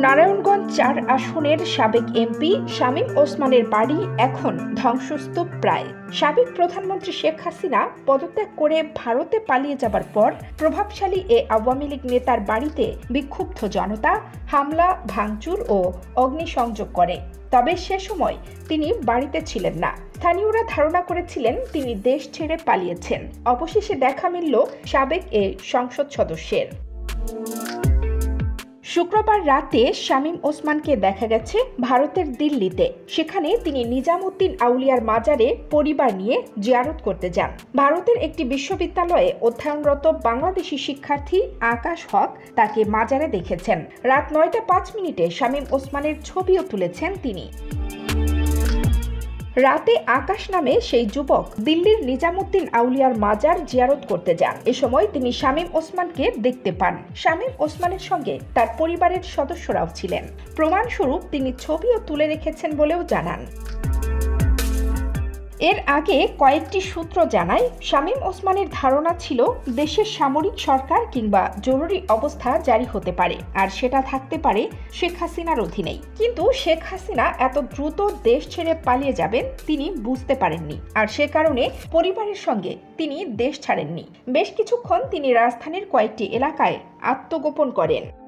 নারায়ণগঞ্জ চার আসনের সাবেক এমপি শামীম ওসমানের বাড়ি এখন ধ্বংসস্তূপ প্রায়। সাবেক প্রধানমন্ত্রী শেখ হাসিনা পদত্যাগ করে ভারতে পালিয়ে যাবার পর প্রভাবশালী এ আওয়ামী লীগ নেতার বাড়িতে বিক্ষুব্ধ জনতা, হামলা, ভাঙচুর ও অগ্নিসংযোগ করে। তবে সে সময় তিনি বাড়িতে ছিলেন না। স্থানীয়রা ধারণা করেছিলেন তিনি দেশ ছেড়ে পালিয়েছেন। অবশেষে দেখা মিলল সাবেক এ সংসদ সদস্যের। শুক্রবার রাতে শামীম ওসমানকে দেখা গেছে ভারতের দিল্লিতে। সেখানে তিনি নিজামুদ্দিন আউলিয়ার মাজারে পরিবার নিয়ে জিয়ারত করতে যান। ভারতের একটি বিশ্ববিদ্যালয়ে অধ্যয়নরত বাংলাদেশি শিক্ষার্থী আকাশ হক তাকে মাজারে দেখেছেন। রাত নয়টা পাঁচ মিনিটে শামীম ওসমানের ছবিও তুলেছেন তিনি। রাতে আকাশ নামে সেই যুবক দিল্লির নিজামুদ্দিন আউলিয়ার মাজার জিয়ারত করতে যান। এ সময় তিনি শামীম ওসমানকে দেখতে পান। শামীম ওসমানের সঙ্গে তার পরিবারের সদস্যরাও ছিলেন। প্রমাণস্বরূপ তিনি ছবিও তুলে রেখেছেন বলেও জানান। এর আগে কয়েকটি সূত্র জানায়, শামীম ওসমানের ধারণা ছিল দেশের সামরিক সরকার কিংবা জরুরি অবস্থা জারি হতে পারে আর সেটা থাকতে পারে শেখ হাসিনার অধীনেই। কিন্তু শেখ হাসিনা এত দ্রুত দেশ ছেড়ে পালিয়ে যাবেন তিনি বুঝতে পারেননি আর সে কারণে পরিবারের সঙ্গে তিনি দেশ ছাড়েননি। বেশ কিছুক্ষণ তিনি রাজধানীর কয়েকটি এলাকায় আত্মগোপন করেন।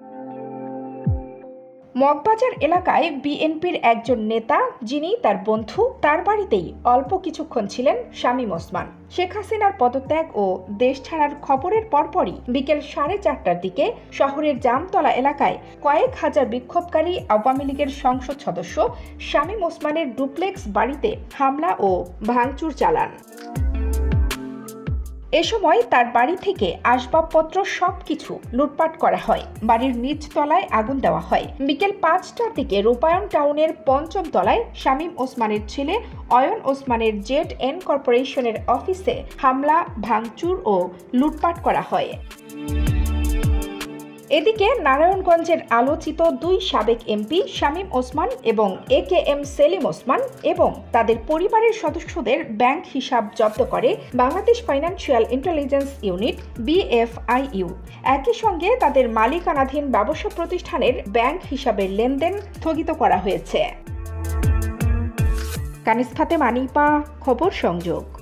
মগবাজার এলাকায় বিএনপির একজন নেতা, যিনি তার বন্ধু, তার বাড়িতেই অল্প কিছুক্ষণ ছিলেন শামীম ওসমান। শেখ হাসিনার পদত্যাগ ও দেশ ছাড়ার খবরের পরপরই বিকেল সাড়ে চারটার দিকে শহরের জামতলা এলাকায় কয়েক হাজার বিক্ষোভকারী আওয়ামী লীগের সংসদ সদস্য শামীম ওসমানের ডুপ্লেক্স বাড়িতে হামলা ও ভাঙচুর চালান। এ সময় তার বাড়ি থেকে আসবাবপত্র সব কিছু লুটপাট করা হয়। বাড়ির নিচ তলায় আগুন দেওয়া হয়। বিকেল পাঁচটার দিকে রূপায়ণ টাউনের পঞ্চম তলায় শামীম ওসমানের ছেলে অয়ন ওসমানের জেট এন কর্পোরেশনের অফিসে হামলা, ভাঙচুর ও লুটপাট করা হয়। এদিকে নারায়ণগঞ্জের আলোচিত দুই সাবেক এমপি শামীম ওসমান এবং A K M Selim Osman এবং তাদের পরিবারের সদস্যদের ব্যাংক হিসাব জব্দ করে Bangladesh financial intelligence unit BFIU একই সঙ্গে তাদের মালিকানাধীন ব্যবসা প্রতিষ্ঠানের ব্যাংক হিসাবের লেনদেন স্থগিত করা হয়েছে। কানিস ফাতে মানিপা খবর সংযোগ।